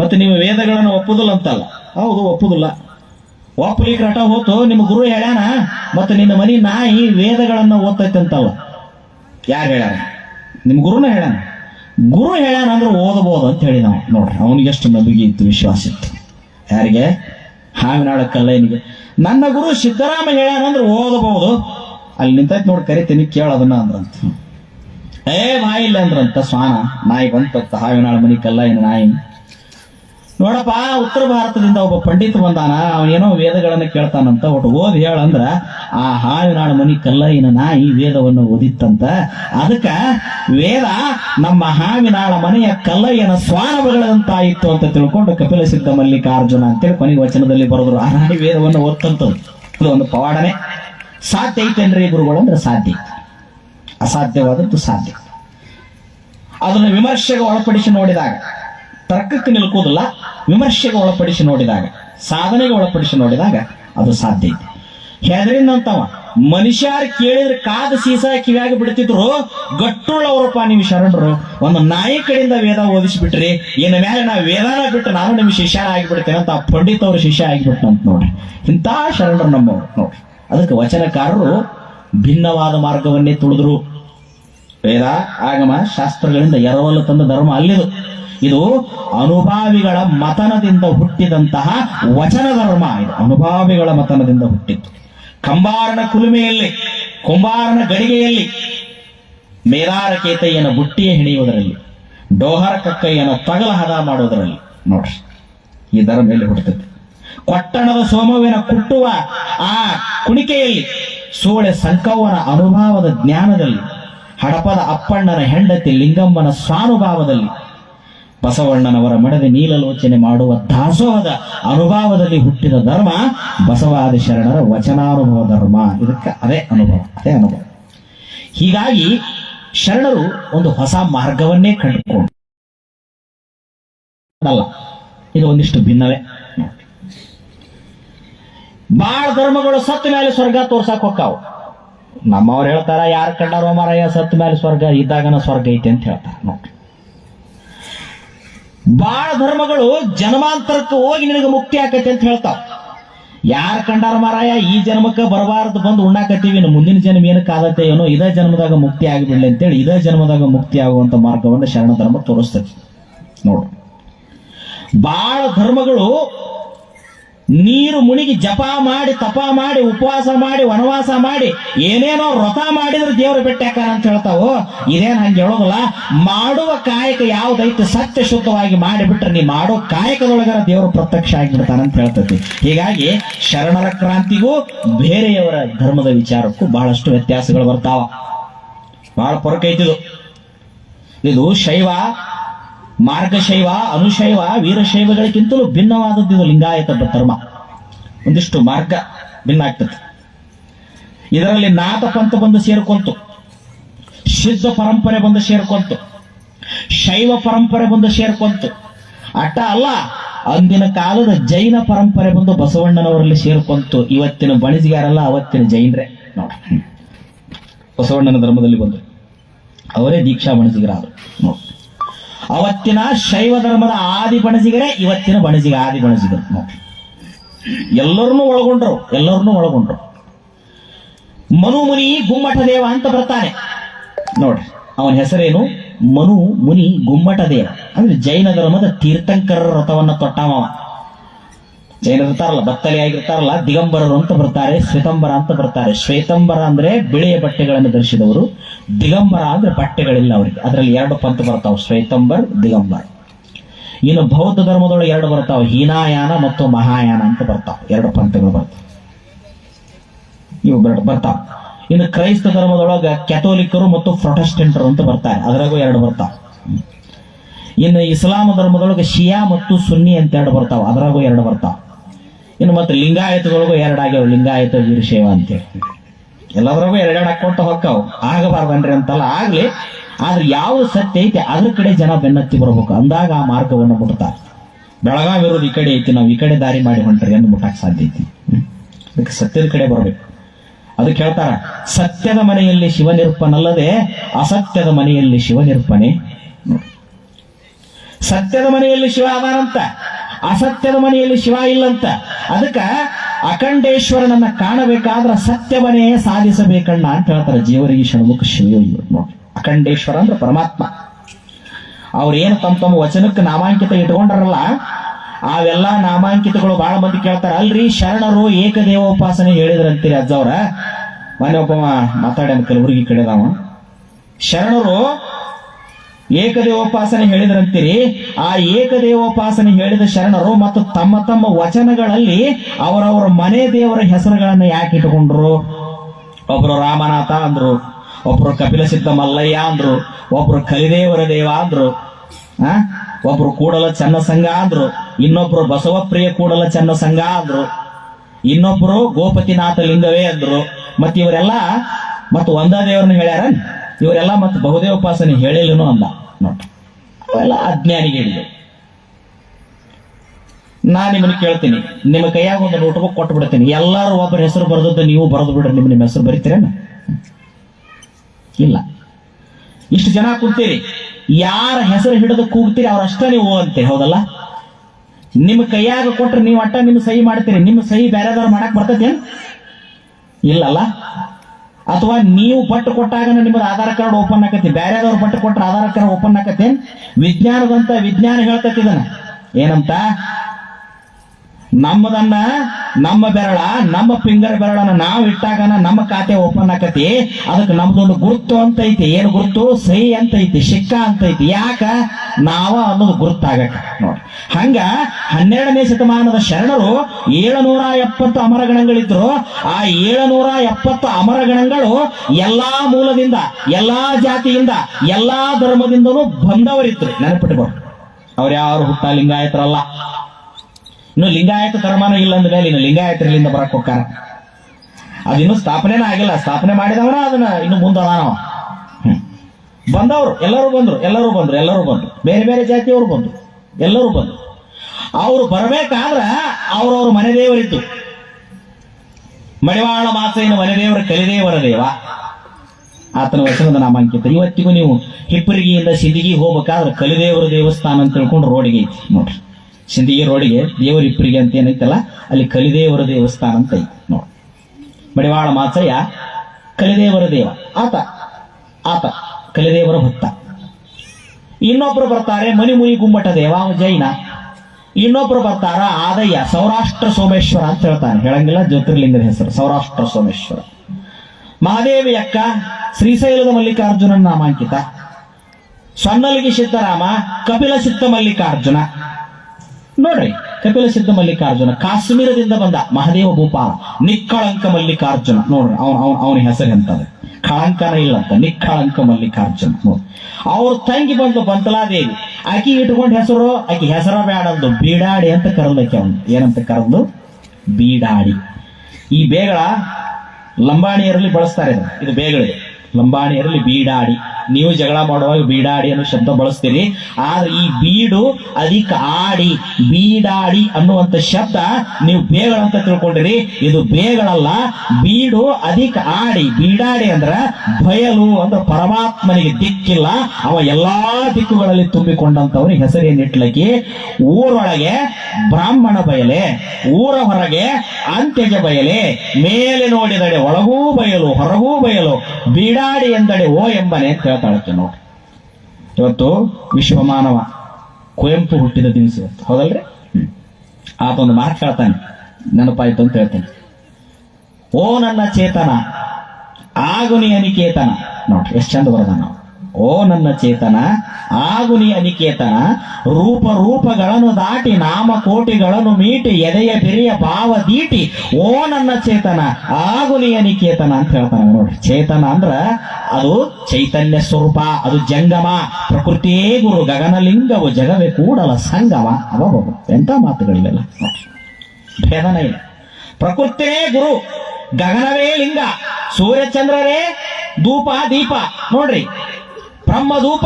ಮತ್ತೆ ನೀವು ವೇದಗಳನ್ನು ಒಪ್ಪುದಿಲ್ಲ ಅಂತಲ್ಲ? ಹೌದು ಒಪ್ಪುದಿಲ್ಲ. ಒಪ್ಪಲಿಕ್ಕೆ ರಟ ಹೋತು, ನಿಮ್ಮ ಗುರು ಹೇಳ್ಯಾನ, ಮತ್ತೆ ನಿನ್ನ ಮನಿ ನಾಯಿ ವೇದಗಳನ್ನು ಓದ್ತೈತೆ ಅಂತಲ್ಲ ಯಾರು ಹೇಳ್ಯಾರ ನಿಮ್ಮ ಗುರುನ ಹೇಳ್ಯಾನ? ಗುರು ಹೇಳ್ಯಾನ ಅಂದ್ರೆ ಓದಬಹುದು ಅಂತ ಹೇಳಿ ನಾವು ನೋಡ್ರಿ. ಅವನಿಗೆ ಎಷ್ಟು ನಂಬಿಕೆ ಇತ್ತು, ವಿಶ್ವಾಸ ಇತ್ತು. ಯಾರಿಗೆ? ಹಾವಿನಾಳ ಏನಿಗೆ ನನ್ನ ಗುರು ಸಿದ್ದರಾಮ ಹೇಳ್ಯಾನ ಅಂದ್ರೆ ಓದಬಹುದು. ಅಲ್ಲಿ ನಿಂತೈತೆ ನೋಡಿ, ಕರಿತೀನಿ, ಕೇಳ ಅದನ್ನ ಅಂದ್ರಂತ. ಏ ಬಾಯಿಲ್ಲ ಅಂದ್ರಂತ ಸ್ವಾನ. ನಾಯಿ ಬಂತ ಹಾವಿನಾಳ ಮನಿ ಏನು ನಾಯಿ. ನೋಡಪ್ಪ, ಉತ್ತರ ಭಾರತದಿಂದ ಒಬ್ಬ ಪಂಡಿತ ಬಂದಾನ, ಅವನೇನೋ ವೇದಗಳನ್ನ ಕೇಳ್ತಾನಂತ ಒಟ್ಟು ಓದ್ ಹೇಳಂದ್ರ, ಆ ಹಾವಿನಾಳ ಮನಿ ಕಲ್ಲಯ್ಯನ ನಾಯಿ ವೇದವನ್ನು ಓದಿತ್ತಂತ. ಅದಕ್ಕ ವೇದ ನಮ್ಮ ಹಾವಿನಾಳ ಮನೆಯ ಕಲ್ಲಯ್ಯನ ಸ್ವಾನಗಳಂತಾಯಿತು ಅಂತ ತಿಳ್ಕೊಂಡು ಕಪಿಲ ಸಿದ್ಧ ಮಲ್ಲಿಕಾರ್ಜುನ ಅಂತೇಳಿ ಕೊನೆಗೆ ವಚನದಲ್ಲಿ ಬರೆದ್ರು. ಆ ನಾಯಿ ವೇದವನ್ನು ಓದ್ತಂತದ್ದು ಒಂದು ಪವಾಡನೆ. ಸಾಧ್ಯ ಐತೇನ್ರಿ ಗುರುಗಳಂದ್ರೆ ಸಾಧ್ಯ ಐತೆ. ಅಸಾಧ್ಯವಾದದ್ದು ಸಾಧ್ಯ ಅದನ್ನು ವಿಮರ್ಶೆಗೆ ಒಳಪಡಿಸಿ ನೋಡಿದಾಗ ತರ್ಕಕ್ಕೆ ನಿಲ್ಕೋದಿಲ್ಲ. ವಿಮರ್ಶೆಗೆ ಒಳಪಡಿಸಿ ನೋಡಿದಾಗ, ಸಾಧನೆಗೆ ಒಳಪಡಿಸಿ ನೋಡಿದಾಗ ಅದು ಸಾಧ್ಯ ಐತಿ. ಹೆದರಿಂದಂತವ ಮನುಷ್ಯರು ಕೇಳಿದ್ರೆ ಕಾದ ಸೀಸ ಕಿವಿಯಾಗಿ ಬಿಡ್ತಿದ್ರು ಗಟ್ಟುಳ್ಳವರಪ್ಪ ನೀವು ಶರಣರು, ಒಂದು ನಾಯಿ ಕಡೆಯಿಂದ ವೇದ ಓದಿಸ್ಬಿಟ್ರಿ ಇನ್ನು ಮೇಲೆ ನಾ ವೇದಾನ ಬಿಟ್ಟು ನಾನು ನಿಮ್ ಶಿಷ್ಯ ಆಗಿಬಿಡ್ತೇನೆ ಅಂತ ಆ ಅವ್ರ ಶಿಷ್ಯ ಅಂತ ನೋಡ್ರಿ. ಇಂಥ ಶರಣರು ನಮ್ಮ ನೋಡ್ರಿ. ಅದಕ್ಕೆ ವಚನಕಾರರು ಭಿನ್ನವಾದ ಮಾರ್ಗವನ್ನೇ ತುಳಿದ್ರು. ವೇದ, ಆಗಮ, ಶಾಸ್ತ್ರಗಳಿಂದ ಎರವಲು ತಂದ ಧರ್ಮ ಅಲ್ಲಿದು. ಇದು ಅನುಭಾವಿಗಳ ಮತನದಿಂದ ಹುಟ್ಟಿದಂತಹ ವಚನ ಧರ್ಮ ಇದು. ಅನುಭಾವಿಗಳ ಮತನದಿಂದ ಹುಟ್ಟಿತ್ತು ಕಂಬಾರನ ಕುಲುಮೆಯಲ್ಲಿ, ಕುಂಬಾರನ ಗಡಿಗೆಯಲ್ಲಿ ಮೇಲಾರ ಕೇತಯ್ಯನ ಬುಟ್ಟಿಯ ಹೆಣೆಯುವುದರಲ್ಲಿ ಡೋಹರ ಕಕ್ಕಯ್ಯನ ತಗಲ ಹದ ಮಾಡುವುದರಲ್ಲಿ ನೋಡ್ರಿ. ಈ ಧರ್ಮ ಎಲ್ಲಿ ಹುಟ್ಟುತ್ತೆ ಕೊಟ್ಟಣದ ಸೋಮವಿನ ಕುಟ್ಟುವ ಆ ಕುಣಿಕೆಯಲ್ಲಿ, ಸೋಳೆ ಸಂಕವ್ವನ ಅನುಭಾವದ ಜ್ಞಾನದಲ್ಲಿ, ಹಡಪದ ಅಪ್ಪಣ್ಣನ ಹೆಂಡತಿ ಲಿಂಗಮ್ಮನ ಸ್ವಾನುಭಾವದಲ್ಲಿ ಬಸವಣ್ಣನವರ ಮಡದೆ ನೀಲಲೋಚನೆ ಮಾಡುವ ದಾಸೋಹದ ಅನುಭವದಲ್ಲಿ ಹುಟ್ಟಿದ ಧರ್ಮ ಬಸವಾದಿ ಶರಣರ ವಚನಾನುಭವ ಧರ್ಮ. ಇದಕ್ಕೆ ಅದೇ ಅನುಭವ ಅದೇ ಅನುಭವ. ಹೀಗಾಗಿ ಶರಣರು ಒಂದು ಹೊಸ ಮಾರ್ಗವನ್ನೇ ಕಂಡುಕೊಂಡು ಅಲ್ಲ, ಇದು ಒಂದಿಷ್ಟು ಭಿನ್ನವೇ. ಬಾಳ ಧರ್ಮಗಳು ಸತ್ತ ಮೇಲೆ ಸ್ವರ್ಗ ತೋರ್ಸಕ್ ಹೋಗ್ತಾವ ನಮ್ಮವ್ರು ಹೇಳ್ತಾರ, ಯಾರು ಕಂಡಾರೋ ಮಾರಾಯ, ಸತ್ತ ಮೇಲೆ ಸ್ವರ್ಗ, ಇದ್ದಾಗನ ಸ್ವರ್ಗ ಐತೆ ಅಂತ ಹೇಳ್ತಾರ. ನೋಡ್ರಿ. ಬಾಳ ಧರ್ಮಗಳು ಜನ್ಮಾಂತರಕ್ಕೆ ಹೋಗಿ ನಿನಗೆ ಮುಕ್ತಿ ಆಕೈತಿ ಅಂತ ಹೇಳ್ತಾವ. ಯಾರ ಕಂಡಾರ ಮಾರಾಯ, ಈ ಜನ್ಮಕ್ಕೆ ಬರಬಾರದು ಬಂದು ಉಣ್ಣಾಕತ್ತೀವಿ ಮುಂದಿನ ಜನ್ಮ ಏನಕ್ಕೆ ಆಗತ್ತೆ ಏನೋ ಇದೇ ಜನ್ಮದಾಗ ಮುಕ್ತಿ ಆಗಿಬಿಡ್ಲಿ ಅಂತೇಳಿ ಇದೇ ಜನ್ಮದಾಗ ಮುಕ್ತಿ ಆಗುವಂತ ಮಾರ್ಗವನ್ನು ಶರಣ ಧರ್ಮ ತೋರಿಸ್ತೈತಿ ನೋಡು. ಬಾಳ ಧರ್ಮಗಳು ನೀರು ಮುಣಿಗಿ ಜಪ ಮಾಡಿ, ತಪ ಮಾಡಿ, ಉಪವಾಸ ಮಾಡಿ, ವನವಾಸ ಮಾಡಿ, ಏನೇನೋ ವ್ರತ ಮಾಡಿದ್ರೆ ದೇವ್ರ ಬೆಟ್ಟಾಕಾರ ಅಂತ ಹೇಳ್ತಾವೋ, ಇದೇನ್ ಹಂಗೆ ಹೇಳೋದಲ್ಲ? ಮಾಡುವ ಕಾಯಕ ಯಾವ್ದೈತೆ ಸತ್ಯ ಶುದ್ಧವಾಗಿ ಮಾಡಿಬಿಟ್ರೆ ನೀ ಮಾಡೋ ಕಾಯಕದೊಳಗರ ದೇವರು ಪ್ರತ್ಯಕ್ಷ ಆಗಿಬಿಡ್ತಾನಂತ ಹೇಳ್ತೈತಿ. ಹೀಗಾಗಿ ಶರಣರ ಕ್ರಾಂತಿಗೂ ಬೇರೆಯವರ ಧರ್ಮದ ವಿಚಾರಕ್ಕೂ ಬಹಳಷ್ಟು ವ್ಯತ್ಯಾಸಗಳು ಬರ್ತಾವ. ಬಹಳ ಪೊರಕೈತಿದು. ಇದು ಶೈವ ಮಾರ್ಗಶೈವ, ಅನುಶೈವ, ವೀರಶೈವಗಳಿಗಿಂತಲೂ ಭಿನ್ನವಾದದ್ದು ಇದು ಲಿಂಗಾಯತ ಧರ್ಮ. ಒಂದಿಷ್ಟು ಮಾರ್ಗ ಭಿನ್ನ ಆಗ್ತದೆ. ಇದರಲ್ಲಿ ನಾಥ ಪಂಥ ಬಂದು ಸೇರಿಕೊಂತು. ಶಿದ್ಧ ಪರಂಪರೆ ಬಂದು ಸೇರ್ಕೊಂತು. ಶೈವ ಪರಂಪರೆ ಬಂದು ಸೇರ್ಕೊಂತು. ಅಟ್ಟ ಅಲ್ಲ, ಅಂದಿನ ಕಾಲದ ಜೈನ ಪರಂಪರೆ ಬಂದು ಬಸವಣ್ಣನವರಲ್ಲಿ ಸೇರ್ಕೊಂತು. ಇವತ್ತಿನ ಬಣಿಜಿಗಾರಲ್ಲ ಅವತ್ತಿನ ಜೈನರೇ. ನೋಡಿ. ಬಸವಣ್ಣನ ಧರ್ಮದಲ್ಲಿ ಬಂದರು ಅವರೇ ದೀಕ್ಷಾ ಬಣಜಿಗರಾದರು. ನೋಡಿ. ಅವತ್ತಿನ ಶೈವ ಧರ್ಮದ ಆದಿ ಬಣಜಿಗರೇ, ಇವತ್ತಿನ ಬಣಜಿಗ ಆದಿ ಬಣಜಿಗರು. ನೋಡಿ ಎಲ್ಲರನ್ನೂ ಒಳಗೊಂಡ್ರು ಎಲ್ಲರನ್ನೂ ಒಳಗೊಂಡ್ರು. ಮನು ಮುನಿ ಗುಮ್ಮಟ ದೇವ ಅಂತ ಬರ್ತಾನೆ. ನೋಡ್ರಿ, ಅವನ ಹೆಸರೇನು? ಮನು ಮುನಿ ಗುಮ್ಮಟ ದೇವ. ಅಂದ್ರೆ ಜೈನ ಧರ್ಮದ ತೀರ್ಥಂಕರರ ವ್ರತವನ್ನ ತೊಟ್ಟಾವ ಅವ. ಬತ್ತಲೆ ಆಗಿರ್ತಾರಲ್ಲ, ದಿಗಂಬರರು ಅಂತ ಬರ್ತಾರೆ, ಶ್ವೇತಂಬರ ಅಂತ ಬರ್ತಾರೆ. ಶ್ವೇತಂಬರ ಅಂದ್ರೆ ಬಿಳಿಯ ಬಟ್ಟೆಗಳನ್ನು ಧರಿಸಿದವರು. ದಿಗಂಬರ ಅಂದ್ರೆ ಬಟ್ಟೆಗಳಿಲ್ಲ ಅವರಿಗೆ. ಅದರಲ್ಲಿ ಎರಡು ಪಂಥ ಬರ್ತಾವ, ಶ್ವೇತಂಬರ್, ದಿಗಂಬರ್. ಇನ್ನು ಬೌದ್ಧ ಧರ್ಮದೊಳಗೆ ಎರಡು ಬರ್ತಾವ, ಹೀನಾಯಾನ ಮತ್ತು ಮಹಾಯಾನ ಅಂತ ಬರ್ತಾವ. ಎರಡು ಪಂಥಗಳು ಬರ್ತಾವ. ಇವು ಬರ್- ಬರ್ತಾವ. ಇನ್ನು ಕ್ರೈಸ್ತ ಧರ್ಮದೊಳಗ ಕ್ಯಾಥೋಲಿಕರು ಮತ್ತು ಪ್ರೊಟೆಸ್ಟೆಂಟರು ಅಂತ ಬರ್ತಾರೆ. ಅದರಾಗೂ ಎರಡು ಬರ್ತಾವ. ಇನ್ನು ಇಸ್ಲಾಂ ಧರ್ಮದೊಳಗೆ ಶಿಯಾ ಮತ್ತು ಸುನ್ನಿ ಅಂತ ಎರಡು ಬರ್ತಾವ. ಅದರಾಗೂ ಎರಡು ಬರ್ತಾವ. ಇನ್ನು ಮತ್ತೆ ಲಿಂಗಾಯತಗಳಿಗೂ ಎರಡು ಆಗ್ಯಾವ ಲಿಂಗಾಯತ, ವೀರಶೈವ ಅಂತೇಳಿ. ಎಲ್ಲದ್ರಾಗೂ ಎರಡೆರಡು ಹಾಕೊಂತ ಹೊಕ್ಕಾವು. ಆಗಬಾರ್ದನ್ರಿ ಅಂತಲ್ಲ, ಆಗ್ಲಿ. ಆದ್ರೆ ಯಾವ ಸತ್ಯ ಐತೆ, ಅದ್ರ ಕಡೆ ಜನ ಬೆನ್ನತ್ತಿ ಬರಬೇಕು. ಅಂದಾಗ ಆ ಮಾರ್ಗವನ್ನು ಮುಟ್ತಾರೆ ಬೆಳಗಾವಿ ಇರೋದು ಈ ಕಡೆ ಐತಿ, ನಾವು ಈ ಕಡೆ ದಾರಿ ಮಾಡಿ ಹೊಂಟ್ರಿ ಎಂದು ಮುಟ್ಟಕ್ ಸಾಧ್ಯ ಐತಿ. ಅದಕ್ಕೆ ಸತ್ಯದ ಕಡೆ ಬರಬೇಕು. ಅದಕ್ಕೆ ಹೇಳ್ತಾರ, ಸತ್ಯದ ಮನೆಯಲ್ಲಿ ಶಿವನಿರ್ಪನಲ್ಲದೆ ಅಸತ್ಯದ ಮನೆಯಲ್ಲಿ ಶಿವನಿರ್ಪನೆ ಸತ್ಯದ ಮನೆಯಲ್ಲಿ ಶಿವ ಅದಾರಂತ, ಅಸತ್ಯದ ಮನೆಯಲ್ಲಿ ಶಿವ ಇಲ್ಲಂತ. ಅದಕ್ಕ ಅಖಂಡೇಶ್ವರನನ್ನ ಕಾಣಬೇಕಾದ್ರ ಸತ್ಯವನ್ನೇ ಮನೆ ಸಾಧಿಸಬೇಕಣ್ಣ ಅಂತ ಹೇಳ್ತಾರೆ ಜೀವರಿಗೆ ಷಣ್ಮುಖ ಶಿವ ನೋಡಿ, ಅಖಂಡೇಶ್ವರ ಅಂದ್ರೆ ಪರಮಾತ್ಮ. ಅವ್ರೇನು ತಮ್ಮ ತಮ್ಮ ವಚನಕ್ಕೆ ನಾಮಾಂಕಿತ ಇಟ್ಕೊಂಡಾರಲ್ಲ, ಅವೆಲ್ಲ ನಾಮಾಂಕಿತಗಳು ಬಹಳ ಮಂದಿ ಕೇಳ್ತಾರೆ. ಅಲ್ರಿ, ಶರಣರು ಏಕದೇವೋಪಾಸನೆ ಹೇಳಿದ್ರಂತೀರಿ ಅಜ್ಜವ್ರ. ಮೊನ್ನೆ ಒಬ್ಬ ಮಾತಾಡ್ಯಾನ ಕಲಬುರಗಿ ಕಡೆದವ ಶರಣರು ಏಕದೇವೋಪಾಸನೆ ಹೇಳಿದ್ರಂತೀರಿ? ಆ ಏಕದೇವೋಪಾಸನೆ ಹೇಳಿದ ಶರಣರು ಮತ್ತು ತಮ್ಮ ತಮ್ಮ ವಚನಗಳಲ್ಲಿ ಅವರವರ ಮನೆ ದೇವರ ಹೆಸರುಗಳನ್ನು ಯಾಕೆ ಇಟ್ಟುಕೊಂಡ್ರು? ಒಬ್ರು ರಾಮನಾಥ ಅಂದ್ರು, ಒಬ್ರು ಕಪಿಲ ಸಿದ್ಧ ಮಲ್ಲಯ್ಯ ಅಂದ್ರು, ಒಬ್ರು ಕಲಿದೇವರ ದೇವ ಅಂದ್ರು, ಆ? ಒಬ್ರು ಕೂಡಲ ಚನ್ನ ಸಂಘ ಅಂದ್ರು, ಇನ್ನೊಬ್ರು ಬಸವಪ್ರಿಯ ಕೂಡಲ ಚನ್ನ ಸಂಘ ಅಂದ್ರು, ಇನ್ನೊಬ್ರು ಗೋಪತಿನಾಥ ಲಿಂಗವೇ ಅಂದ್ರು, ಮತ್ ಇವರೆಲ್ಲ ಮತ್ತು ಒಂದ ದೇವರನ್ನ ಹೇಳ್ಯಾರ ಇವರೆಲ್ಲ ಮತ್ತು ಬಹುದೇವೋಪಾಸನೆ ಹೇಳಿಲ್ಲನು ನೋಡ್ರಿ ಅವೆಲ್ಲ ಅಜ್ಞಾನಿಗೆ ನಾನು ನಾ ನಿಮ್ಮನ್ನು ಕೇಳ್ತೀನಿ. ನಿಮ್ಮ ಕೈಯಾಗ ಒಂದು ನೋಟ್ ಬುಕ್ ಕೊಟ್ಟು ಬಿಡ್ತೀನಿ. ಎಲ್ಲರೂ ಒಬ್ಬರ ಹೆಸರು ಬರೆದದ್ದು ನೀವು ಬರೆದು ಬಿಡ್ರಿ. ನಿಮ್ಮ ನಿಮ್ಮ ಹೆಸರು ಬರೀತೀರೇನ? ಇಲ್ಲ. ಇಷ್ಟು ಜನ ಕೂಗ್ತೀರಿ. ಯಾರ ಹೆಸರು ಹಿಡಿದು ಕೂಗ್ತೀರಿ ಅವರಷ್ಟೇ ನೀವು ಅಂತೆ, ಹೌದಲ್ಲ? ನಿಮ್ಮ ಕೈಯಾಗ ಕೊಟ್ರೆ ನೀವು ಅಟ್ಟ ನಿಮ್ಮ ಸಹಿ ಮಾಡ್ತೀರಿ. ನಿಮ್ಮ ಸಹಿ ಬೇರೆದವ್ರು ಮಾಡಕ್ ಬರ್ತದೇನ್ ಇಲ್ಲಲ್ಲ? ಅಥವಾ ನೀವು ಪಟ್ಟು ಕೊಟ್ಟಾಗ ನಿಮ್ಮದು ಆಧಾರ್ ಕಾರ್ಡ್ ಓಪನ್ ಆಕತಿ ಬೇರೆದವ್ರು ಪಟ್ಟು ಕೊಟ್ಟರೆ ಆಧಾರ್ ಕಾರ್ಡ್ ಓಪನ್ ಆಕತಿ ವಿಜ್ಞಾನದಂತ ವಿಜ್ಞಾನ ಹೇಳ್ತೈತಿ ಇದನ್ನ ಏನಂತ? ನಮ್ಮದನ್ನ ನಮ್ಮ ಬೆರಳ, ನಮ್ಮ ಫಿಂಗರ್ ಬೆರಳನ್ನ ನಾವು ಇಟ್ಟಾಗನ ನಮ್ಮ ಖಾತೆ ಓಪನ್ ಆಕತಿ. ಅದಕ್ಕೆ ನಮ್ದೊಂದು ಗುರುತು ಅಂತ ಐತಿ ಏನು ಗುರುತು? ಸಹಿ ಅಂತ ಐತಿ ಶಿಕ್ಕ ಅಂತ ಐತಿ ಯಾಕ? ನಾವ ಅನ್ನೋದು ಗುರುತಾಗಕ. ನೋಡಿ. ಹಂಗ ಹನ್ನೆರಡನೇ ಶತಮಾನದ ಶರಣರು ಏಳುನೂರ ಎಪ್ಪತ್ತು ಅಮರಗಣಗಳಿದ್ರು. ಆ ಏಳುನೂರ ಎಪ್ಪತ್ತು ಅಮರಗಣಗಳು ಎಲ್ಲಾ ಮೂಲದಿಂದ, ಎಲ್ಲಾ ಜಾತಿಯಿಂದ, ಎಲ್ಲಾ ಧರ್ಮದಿಂದನೂ ಬಂದವರಿದ್ರು. ನೆನಪಿಟ್ಕೊಂಡು ಅವ್ರು ಯಾರು ಹುಟ್ಟ ಲಿಂಗಾಯತರಲ್ಲ? ಇನ್ನು ಲಿಂಗಾಯತ ಧರ್ಮನೂ ಇಲ್ಲ ಅಂದ ಮೇಲೆ ಇನ್ನು ಲಿಂಗಾಯತರಲ್ಲಿಂದ ಬರಕ್ ಹೋಗ್ತಾರ. ಅದಿನ್ನು ಸ್ಥಾಪನೆನೇ ಆಗಿಲ್ಲ. ಸ್ಥಾಪನೆ ಮಾಡಿದವನ ಅದನ್ನ ಇನ್ನು ಮುಂದೆ ಹ್ಮ್. ಬಂದವರು, ಎಲ್ಲರೂ ಬಂದ್ರು ಎಲ್ಲರೂ ಬಂದ್ರು ಎಲ್ಲರೂ ಬಂದ್ರು. ಬೇರೆ ಬೇರೆ ಜಾತಿಯವರು ಬಂದ್ರು, ಎಲ್ಲರೂ ಬಂದ್ರು. ಅವರು ಬರಬೇಕಾದ್ರ ಅವ್ರವ್ರ ಮನೆ ದೇವರಿತ್ತು. ಮಡಿವಾಳ ಮಾಸೈನ ಮನೆ ದೇವರ ಕಲಿದೇವರ ದೇವ. ಆತನ ವಚನದ ನಾಮಾಂಕಿತ. ಇವತ್ತಿಗೂ ನೀವು ಹಿಪ್ಪರಿಗಿಯಿಂದ ಸಿಂದಗಿ ಹೋಗ್ಬೇಕಾದ್ರೆ ಕಲಿದೇವರ ದೇವಸ್ಥಾನ ಅಂತ ತಿಳ್ಕೊಂಡು ರೋಡಿಗೆ ಐತಿ ನೋಡ್ರಿ. ಸಿಂದಗಿ ರೋಡಿಗೆ ದೇವರ ಇಪ್ಪರಿಗೆ ಅಂತ ಏನೈತಲ್ಲ? ಅಲ್ಲಿ ಕಲಿದೇವರ ದೇವಸ್ಥಾನ ಅಂತ ಐತಿ, ನೋಡಿ. ಮಡಿವಾಳ ಮಾಚಯ್ಯ ಕಲಿದೇವರ ದೇವ. ಆತ ಆತ ಕಲಿದೇವರ ಭಕ್ತ. ಇನ್ನೊಬ್ರು ಬರ್ತಾರೆ ಮಣಿಮುನಿ ಗುಮ್ಮಟ ದೇವ, ಜೈನ. ಇನ್ನೊಬ್ರು ಬರ್ತಾರ ಆದಯ್ಯ, ಸೌರಾಷ್ಟ್ರ ಸೋಮೇಶ್ವರ ಅಂತ ಹೇಳ್ತಾನೆ ಹೇಳಂಗಿಲ್ಲ, ಜ್ಯೋತಿರ್ಲಿಂಗದ ಹೆಸರು, ಸೌರಾಷ್ಟ್ರ ಸೋಮೇಶ್ವರ. ಮಹಾದೇವಿ ಅಕ್ಕ, ಶ್ರೀಶೈಲದ ಮಲ್ಲಿಕಾರ್ಜುನನ ನಾಮಾಂಕಿತ. ಸ್ವರ್ಣಲಿಗಿ ಸಿದ್ದರಾಮ ಕಪಿಲ ಸಿದ್ಧ ಮಲ್ಲಿಕಾರ್ಜುನ. ನೋಡ್ರಿ ಕಪಿಲ ಸಿದ್ಧ ಮಲ್ಲಿಕಾರ್ಜುನ, ಕಾಶ್ಮೀರದಿಂದ ಬಂದ ಮಹದೇವ ಭೂಪಾಲ, ನಿಕ್ಕಳಂಕ ಮಲ್ಲಿಕಾರ್ಜುನ, ನೋಡ್ರಿ ಅವನ ಅವನ ಅವನ ಹೆಸರು ಎಂತದ? ಕಳಂಕನ ಇಲ್ಲಂತ, ನಿಕ್ಕಳಂಕ ಮಲ್ಲಿಕಾರ್ಜುನ, ನೋಡ್ರಿ. ಅವ್ರ ತಂಗಿ ಬಂದು ಬಂತಲಾದೇವಿ, ಆಕಿ ಇಟ್ಕೊಂಡ್ ಹೆಸರು, ಆಕಿ ಹೆಸರ ಬ್ಯಾಡಂದು ಬೀಡಾಡಿ ಅಂತ ಕರೆದಕ್ಕೆ ಅವನು, ಏನಂತ ಕರೆದು ಬೀಡಾಡಿ. ಈ ಬೇಗಳ ಲಂಬಾಣಿಯರಲ್ಲಿ ಬಳಸ್ತಾರೆ ಇದು ಬೇಗಳಿದೆ ಲಂಬಾಣಿಯರಲ್ಲಿ ಬೀಡಾಡಿ. ನೀವು ಜಗಳ ಮಾಡುವಾಗ ಬೀಡಾಡಿ ಅನ್ನೋ ಶಬ್ದ ಬಳಸ್ತೀರಿ. ಆದ್ರೆ ಈ ಬೀಡು ಅಧಿಕ ಆಡಿ, ಬೀಡಾಡಿ ಅನ್ನುವಂತ ಶಬ್ದ ನೀವು ಬೇಗಳಂತ ತಿಳ್ಕೊಂಡಿರಿ. ಇದು ಬೇಗಳಲ್ಲ, ಬೀಡು ಅಧಿಕ ಆಡಿ, ಬೀಡಾಡಿ ಅಂದ್ರ ಬಯಲು ಅಂದ್ರೆ ಪರಮಾತ್ಮನಿಗೆ ದಿಕ್ಕಿಲ್ಲ. ಅವ ಎಲ್ಲಾ ದಿಕ್ಕುಗಳಲ್ಲಿ ತುಂಬಿಕೊಂಡಂತವ್ರಿಗೆ ಹೆಸರೇನಿಟ್ಲಕ್ಕಿ ಊರೊಳಗೆ ಬ್ರಾಹ್ಮಣ ಬಯಲೆ, ಊರ ಹೊರಗೆ ಅಂತ್ಯಗೆ ಬಯಲೆ, ಮೇಲೆ ನೋಡಿದಡೆ ಒಳಗೂ ಬಯಲು, ಹೊರಗೂ ಬಯಲು ಬೀಡಾಡಿ ಎಂದಳೆ ಓ ಎಂಬನೆ ಅಂತ ಹೇಳ್ತಾಳಕ್ಕೆ ನೋಡಿ. ಇವತ್ತು ವಿಶ್ವ ಮಾನವ ಕುವೆಂಪು ಹುಟ್ಟಿದ ಇವತ್ತು. ಹೌದಲ್ರಿ? ಆತ ಆತೊಂದು ಮಾತು ಹೇಳ್ತಾನೆ. ನೆನಪಾಯ್ತು ಅಂತ ಹೇಳ್ತೇನೆ. ಓ ನನ್ನ ಚೇತನ ಆಗುನಿ ಅನಿಕೇತನ. ನೋಡ್ರಿ ಎಷ್ಟು ಚಂದ ಬರದ ನಾವು ಓ ನನ್ನ ಚೇತನ ಆಗುನಿ ಅನಿಕೇತನ, ರೂಪ ರೂಪಗಳನ್ನು ದಾಟಿ, ನಾಮ ಕೋಟಿಗಳನ್ನು ಮೀಟಿ, ಎದೆಯ ಬೆರೆಯ ಭಾವ ದೀಟಿ, ಓ ನನ್ನ ಚೇತನ ಆಗುನಿ ಅನಿಕೇತನ ಅಂತ ಹೇಳ್ತಾನೆ ನೋಡ್ರಿ. ಚೇತನ ಅಂದ್ರ ಅದು ಚೈತನ್ಯ ಸ್ವರೂಪ, ಅದು ಜಂಗಮ ಪ್ರಕೃತಿಯೇ ಗುರು, ಗಗನಲಿಂಗವು, ಜಗವೇ ಕೂಡಲ ಸಂಗಮ, ಅವ ಎಂತ ಮಾತುಗಳಿವೆಲ್ಲ. ಭೇದನ ಇಲ್ಲ. ಪ್ರಕೃತಿಯೇ ಗುರು, ಗಗನವೇ ಲಿಂಗ ಸೂರ್ಯಚಂದ್ರರೇ ಧೂಪ ದೀಪ. ನೋಡ್ರಿ ಬ್ರಹ್ಮ ಧೂಪ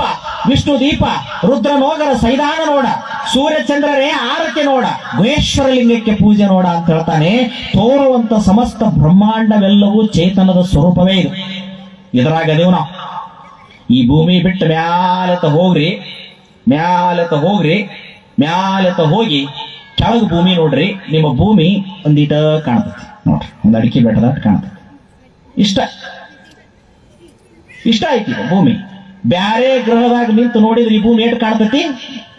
ವಿಷ್ಣು ದೀಪ ರುದ್ರ ನೋಗರ ಸೈದಾನ ನೋಡ, ಸೂರ್ಯಚಂದ್ರರೇ ಆರತಿ ನೋಡ ಮಹೇಶ್ವರಲಿಂಗಕ್ಕೆ ಪೂಜೆ ನೋಡ ಅಂತ ಹೇಳ್ತಾನೆ. ತೋರುವಂತ ಸಮಸ್ತ ಬ್ರಹ್ಮಾಂಡವೆಲ್ಲವೂ ಚೇತನದ ಸ್ವರೂಪವೇ ಇದು. ಇದರಾಗದೇವ್ ನಾವು. ಈ ಭೂಮಿ ಬಿಟ್ಟು ಮ್ಯಾಲತ ಹೋಗ್ರಿ ಮ್ಯಾಲತ ಹೋಗ್ರಿ ಮ್ಯಾಲತ ಹೋಗಿ ಕೆಳಗೆ ಭೂಮಿ ನೋಡ್ರಿ, ನಿಮ್ಮ ಭೂಮಿ ಒಂದಿಟ ಕಾಣ್ತೈತಿ. ನೋಡ್ರಿ, ಒಂದು ಅಡಿಕೆ ಬೆಟ್ಟದ ಕಾಣ್ತೈತಿ. ಇಷ್ಟ. ಇಷ್ಟ ಐತಿ ಭೂಮಿ. ಬ್ಯಾರೆ ಗ್ರಹದಾಗ ನಿಂತು ನೋಡಿದ್ರೆ ಈ ಭೂಮಿ ಎಟ್ ಕಾಣ್ತೈತಿ?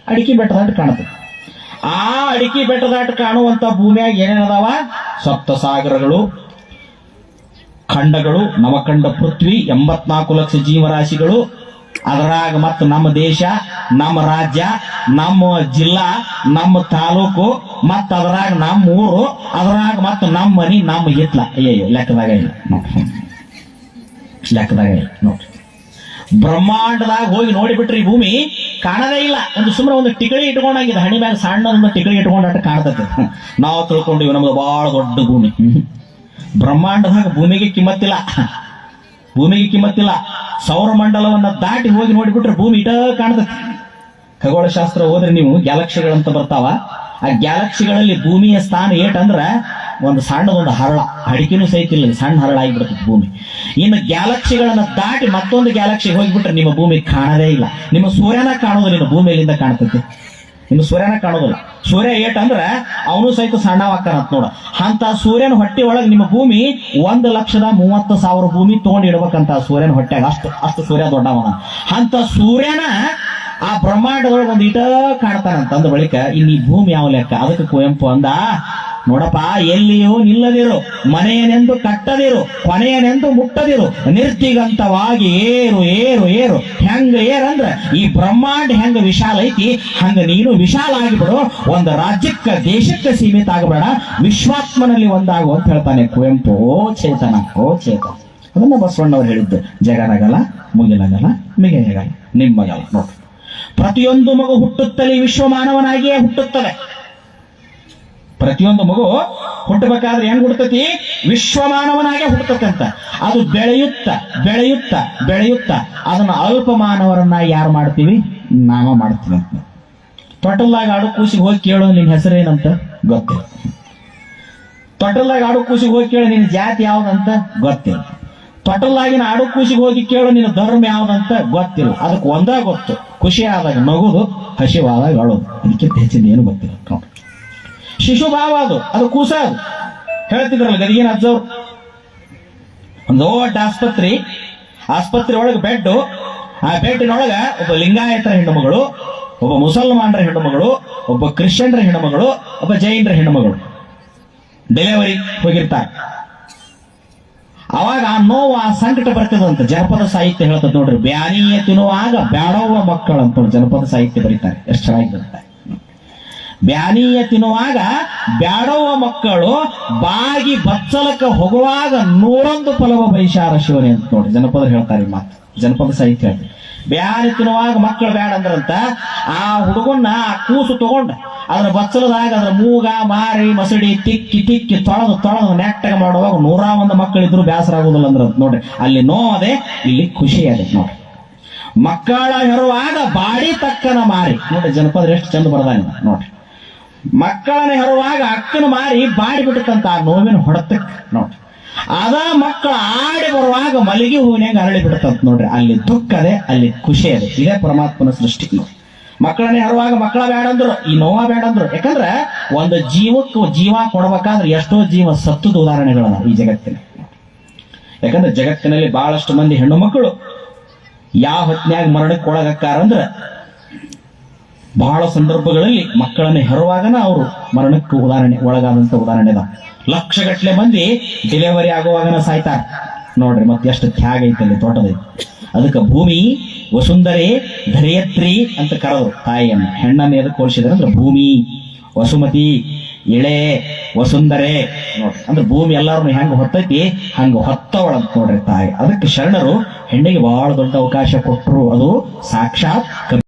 ಅಡಿಕೆ ಬೆಟ್ಟದಾಟ ಕಾಣ್ತೈತಿ. ಆ ಅಡಿಕೆ ಬೆಟ್ಟದಾಟ ಕಾಣುವಂತ ಭೂಮಿಯಾಗ ಏನೇನದಾವ ಸಪ್ತ ಸಾಗರಗಳು ಖಂಡಗಳು, ನವಖಂಡ ಪೃಥ್ವಿ, ಎಂಬತ್ನಾಲ್ಕು ಲಕ್ಷ ಜೀವರಾಶಿಗಳು. ಅದರಾಗ ಮತ್ತು ನಮ್ಮ ದೇಶ, ನಮ್ಮ ರಾಜ್ಯ, ನಮ್ಮ ಜಿಲ್ಲಾ, ನಮ್ಮ ತಾಲೂಕು, ಮತ್ತ ಅದರಾಗ ನಮ್ಮ ಊರು, ಅದರಾಗ ಮತ್ತು ನಮ್ಮ ಮನಿ, ನಮ್ಮ ಹಿತ್ಲ. ಅಯ್ಯೋ ಲೆಕ್ಕದಾಗ ಇಲ್ಲ. ಲೆಕ್ಕದಾಗ ಇಲ್ಲ. ನೋಡ್ರಿ. ಬ್ರಹ್ಮಾಂಡದಾಗ ಹೋಗಿ ನೋಡಿಬಿಟ್ರಿ ಭೂಮಿ ಕಾಣದೇ ಇಲ್ಲ. ಒಂದು ಸುಮ್ಮನೆ ಒಂದು ಟಿಕಳಿ ಇಟ್ಕೊಂಡಾಗಿದೆ. ಹಣಿ ಮ್ಯಾಗ ಸಣ್ಣ ಒಂದು ಟಿಕಳಿ ಇಟ್ಕೊಂಡಾಟ ಕಾಣ್ತದೆ ನಾವು ತಿಳ್ಕೊಂಡಿವಿ, ನಮ್ದು ಬಹಳ ದೊಡ್ಡ ಭೂಮಿ. ಬ್ರಹ್ಮಾಂಡದಾಗ ಭೂಮಿಗೆ ಕಿಮ್ಮತ್ತಿಲ್ಲ. ಭೂಮಿಗೆ ಕಿಮ್ಮತ್ತಿಲ್ಲ. ಸೌರಮಂಡಲವನ್ನ ದಾಟಿ ಹೋಗಿ ನೋಡಿಬಿಟ್ರೆ ಭೂಮಿ ಇಟ ಕಾಣ್ತದೆ ಖಗೋಳಶಾಸ್ತ್ರ ಹೋದ್ರೆ ನೀವು ಗ್ಯಾಲಕ್ಸಿಗಳಂತ ಬರ್ತಾವ. ಆ ಗ್ಯಾಲಕ್ಸಿಗಳಲ್ಲಿ ಭೂಮಿಯ ಸ್ಥಾನ ಏಟಂದ್ರ ಒಂದು ಸಣ್ಣ ಒಂದು ಹರಳ, ಅಡಿಕೆನೂ ಸಹಿತ ಇಲ್ಲ ಸಣ್ಣ ಹರಳ ಆಗಿಬಿಡ್ತದೆ ಭೂಮಿ. ಇನ್ನು ಗ್ಯಾಲಕ್ಸಿಗಳನ್ನು ದಾಟಿ ಮತ್ತೊಂದು ಗ್ಯಾಲಕ್ಸಿಗೆ ಹೋಗಿಬಿಟ್ರೆ ನಿಮ್ಮ ಭೂಮಿ ಕಾಣದೇ ಇಲ್ಲ. ನಿಮ್ಮ ಸೂರ್ಯನ ಕಾಣೋದು ನಿಮ್ಮ ಭೂಮಿಯಲ್ಲಿಂದ ಕಾಣ್ತೈತಿ. ನಿಮ್ಮ ಸೂರ್ಯನ ಕಾಣೋದಿಲ್ಲ ಸೂರ್ಯ ಏಟ್ ಅಂದ್ರೆ ಅವನು ಸಹಿತ ಸಣ್ಣ ಅಂತ ನೋಡ. ಅಂತ ಸೂರ್ಯನ ಹೊಟ್ಟೆ ಒಳಗೆ ನಿಮ್ಮ ಭೂಮಿ ಒಂದು ಲಕ್ಷದ ಮೂವತ್ತು ಸಾವಿರ ಭೂಮಿ ತಗೊಂಡು ಇಡ್ಬೇಕಂತ ಸೂರ್ಯನ ಹೊಟ್ಟೆಗ ಅಷ್ಟು ಅಷ್ಟು ಸೂರ್ಯ ದೊಡ್ಡವನ. ಅಂತ ಸೂರ್ಯನ ಆ ಬ್ರಹ್ಮಾಂಡದೊಳಗೆ ಒಂದು ಇಟ ಕಾಣ್ತಾನಂತ ಅಂದ ಬಳಿಕ ಇಲ್ಲಿ ಭೂಮಿ ಯಾವ ಲೆಕ್ಕ? ಅದಕ್ಕೆ ಕುವೆಂಪು ಅಂದ ನೋಡಪ್ಪ, ಎಲ್ಲಿಯೂ ನಿಲ್ಲದಿರು. ಮನೆಯನೆಂದು ಕಟ್ಟದಿರು. ಕೊನೆಯನೆಂದು ಮುಟ್ಟದಿರು. ನಿರ್ದಿಗಂತವಾಗಿ ಏರು ಏರು ಏರು. ಹೆಂಗ ಏರಂದ್ರ, ಈ ಬ್ರಹ್ಮಾಂಡ ಹೆಂಗ ವಿಶಾಲ ಐತಿ, ಹಂಗ ನೀನು ವಿಶಾಲ ಆಗಿಬಿಡು. ಒಂದು ರಾಜ್ಯಕ್ಕ, ದೇಶಕ್ಕೆ ಸೀಮಿತ ಆಗಬೇಡ. ವಿಶ್ವಾತ್ಮನಲ್ಲಿ ಒಂದಾಗು ಅಂತ ಹೇಳ್ತಾನೆ ಕುವೆಂಪು. ಓ ಚೇತನ ಓ ಚೇತನ. ಅದನ್ನ ಬಸವಣ್ಣವ್ರು ಹೇಳಿದ್ದು. ಜಗನಗಲ ಮುಗಿಲಗಲ ಮಿಗೆಯಗಲ ನಿಮ್ಮಗಲ ನೋಡಿ. ಪ್ರತಿಯೊಂದು ಮಗು ಹುಟ್ಟುತ್ತಲೇ ವಿಶ್ವ ಮಾನವನಾಗಿಯೇ ಹುಟ್ಟುತ್ತದೆ. ಪ್ರತಿಯೊಂದು ಮಗು ಹುಟ್ಟಬೇಕಾದ್ರೆ ಹೆಂಗ್ ಹುಡ್ತತಿ ವಿಶ್ವಮಾನವನಾಗೆ ಅಂತ ಅದು ಬೆಳೆಯುತ್ತ ಬೆಳೆಯುತ್ತ ಬೆಳೆಯುತ್ತ. ಅದನ್ನ ಅಲ್ಪ ಮಾನವರನ್ನಾಗಿ ಯಾರು ಮಾಡ್ತೀವಿ? ನಾವ ಮಾಡ್ತೀವಿ ಅಂತ. ತೊಟ್ಟಲ್ದಾಗ ಆಡು ಕೂಸಿಗೆ ಹೋಗಿ ಕೇಳೋ ನಿನ್ ಹೆಸರೇನಂತ? ಗೊತ್ತಿಲ್ಲ. ತೊಟ್ಟಲ್ದಾಗ ಆಡು ಕೂಸಿಗೆ ಹೋಗಿ ಕೇಳೋ ನಿನ್ನ ಜಾತಿ ಯಾವ್ದಂತ? ಗೊತ್ತಿಲ್ಲ. ತೊಟ್ಟಲ್ದಾಗಿನ ಆಡು ಕೂಸಿಗೆ ಹೋಗಿ ಕೇಳೋ ನಿನ್ನ ಧರ್ಮ ಯಾವ್ದಂತ? ಗೊತ್ತಿಲ್ಲ. ಅದಕ್ಕೆ ಒಂದೇ ಗೊತ್ತು. ಖುಷಿ ಆದಾಗ ನಗುದು ಹಸಿವಾದಾಗ ಅಳೋದು. ಅದಕ್ಕಿಂತ ಹೆಚ್ಚಿನ ಏನು ಗೊತ್ತಿಲ್ಲ. ನೋಡಿ ಶಿಶು ಭಾವ ಅದು ಅದು ಕೂಸ ಅದು ಹೇಳ್ತಿದ್ರಲ್ಲ ಗದಿಗಿನ ಅಜ್ಜವ್ರು. ಒಂದು ದೊಡ್ಡ ಆಸ್ಪತ್ರೆ ಆಸ್ಪತ್ರೆ ಒಳಗೆ ಬೆಡ್ ಆ ಬೆಡ್ಡಿನೊಳಗ ಒಬ್ಬ ಲಿಂಗಾಯತರ ಹೆಣ್ಣುಮಗಳು, ಒಬ್ಬ ಮುಸಲ್ಮಾನರ ಹೆಣ್ಣುಮಗಳು, ಒಬ್ಬ ಕ್ರಿಶ್ಚಿಯನ್ರ ಹೆಣ್ಣುಮಗಳು, ಒಬ್ಬ ಜೈನರ ಹೆಣ್ಣುಮಗಳು. ಡೆಲಿವರಿ ಹೋಗಿರ್ತಾರೆ. ಅವಾಗ ಆ ನೋವು, ಆ ಸಂಕಟ ಬರ್ತದಂತ ಜನಪದ ಸಾಹಿತ್ಯ ಹೇಳ್ತದ ನೋಡ್ರಿ. ಬ್ಯಾನಿಯ ತಿನ್ನುವಾಗ ಬ್ಯಾಡೋವ ಮಕ್ಕಳು ಅಂತ ಜನಪದ ಸಾಹಿತ್ಯ ಬರೀತಾರೆ. ಎಷ್ಟು ಚೆನ್ನಾಗಿ ಬ್ಯಾನಿಯ ತಿನ್ನುವಾಗ ಬ್ಯಾಡವ್ವ ಮಕ್ಕಳು ಬಾಗಿ ಬಚ್ಚಲಕ ಹೋಗುವಾಗ ನೂರೊಂದು ಫಲವ ಬೈಶಾರ ಶಿವನೇ ಅಂತ ನೋಡಿ. ಜನಪದ ಹೇಳ್ತಾರೆ ಮಾತು. ಜನಪದ ಸಾಹಿತ್ಯ ಬ್ಯಾನಿ ತಿನ್ನುವಾಗ ಮಕ್ಕಳು ಬ್ಯಾಡ ಅಂದ್ರಂತ ಆ ಹುಡುಗನ್ನ ಆ ಕೂಸು ತಗೊಂಡ ಅದ್ರ ಬಚ್ಚಲದಾಗ ಅದ್ರ ಮೂಗ, ಮಾರಿ, ಮಸಡಿ ತಿಕ್ಕಿ ತಿಕ್ಕಿ ತೊಳೆದು ತೊಳೆದು ನೆಟ್ಟಗ ಮಾಡುವಾಗ ನೂರ ಒಂದು ಮಕ್ಕಳಿದ್ರು ಬೇಸರ ಆಗುದಿಲ್ಲ ಅಂದ್ರ ನೋಡ್ರಿ ಅಲ್ಲಿ ನೋವದೆ, ಇಲ್ಲಿ ಖುಷಿ ಅದೇ ನೋಡ್ರಿ ಮಕ್ಕಳ ಹೆರುವಾಗ ಬಾಡಿ ತಕ್ಕನ ಮಾರಿ. ನೋಡ್ರಿ ಜನಪದ ಎಷ್ಟು ಚಂದ ಬರ್ದಾನೆ ನೋಡ್ರಿ ಮಕ್ಕಳನ್ನ ಹೆರುವಾಗ ಅಕ್ಕನ ಮಾರಿ ಬಾಡಿಬಿಟ್ಟಂತ ಆ ನೋವಿನ ಹೊಡೆತಕ್ ನೋಡ್ರಿ ಅದ ಮಕ್ಕಳ ಆಡಿ ಬರುವಾಗ ಮಲಗಿ ಹೂವಿನಾಗ ಅರಳಿ ಬಿಡುತ್ತಂತ ನೋಡ್ರಿ. ಅಲ್ಲಿ ದುಃಖ ಅದೇ, ಅಲ್ಲಿ ಖುಷಿ ಅದೇ. ಇದೇ ಪರಮಾತ್ಮನ ಸೃಷ್ಟಿ ಮಕ್ಕಳನ್ನ ಹೆರುವಾಗ ಮಕ್ಕಳ ಬೇಡ ಅಂದ್ರು, ಈ ನೋವ ಬೇಡ ಅಂದ್ರು. ಯಾಕಂದ್ರೆ ಒಂದು ಜೀವಕ್ಕೂ ಜೀವ ಕೊಡ್ಬೇಕಾದ್ರೆ ಎಷ್ಟೋ ಜೀವ ಸತ್ತದ ಉದಾಹರಣೆಗಳದ ಈ ಜಗತ್ತಿನ. ಯಾಕಂದ್ರೆ ಜಗತ್ತಿನಲ್ಲಿ ಬಹಳಷ್ಟು ಮಂದಿ ಹೆಣ್ಣು ಮಕ್ಕಳು ಯಾವ ಹೊತ್ತಿನಾಗ ಮರಣಕ್ಕೆ ಒಳಗಕ್ಕಾರಂದ್ರ ಬಹಳ ಸಂದರ್ಭಗಳಲ್ಲಿ ಮಕ್ಕಳನ್ನು ಹೆರುವಾಗನ ಅವರು ಮರಣಕ್ಕೆ ಉದಾಹರಣೆ, ಒಳಗಾದಂತ ಉದಾಹರಣೆ ಅದ. ಲಕ್ಷಗಟ್ಲೆ ಮಂದಿ ಡೆಲಿವರಿ ಆಗುವಾಗನ ಸಾಯ್ತಾರ. ನೋಡ್ರಿ ಮತ್ತೆ ಎಷ್ಟು ತ್ಯಾಗ ಐತಲ್ಲಿ ತೋಟದ ಅದಕ್ಕೆ ಭೂಮಿ, ವಸುಂಧರೆ, ಧರಿಯತ್ರಿ ಅಂತ ಕರೆದ್ರು ತಾಯಿಯನ್ನು. ಹೆಣ್ಣನ್ನು ಎದಕ್ಕೆ ಹೋಲಿಸಿದ್ರೆ ಅಂದ್ರೆ ಭೂಮಿ, ವಸುಮತಿ, ಎಳೆ, ವಸುಂಧರೆ, ನೋಡ್ರಿ. ಅಂದ್ರೆ ಭೂಮಿ ಎಲ್ಲಾರು ಹೆಂಗ ಹೊತ್ತೈತಿ, ಹಂಗ ಹೊತ್ತವಳ ನೋಡ್ರಿ ತಾಯಿ. ಅದಕ್ಕೆ ಶರಣರು ಹೆಣ್ಣಿಗೆ ಬಹಳ ದೊಡ್ಡ ಅವಕಾಶ ಕೊಟ್ಟರು ಅದು ಸಾಕ್ಷಾತ್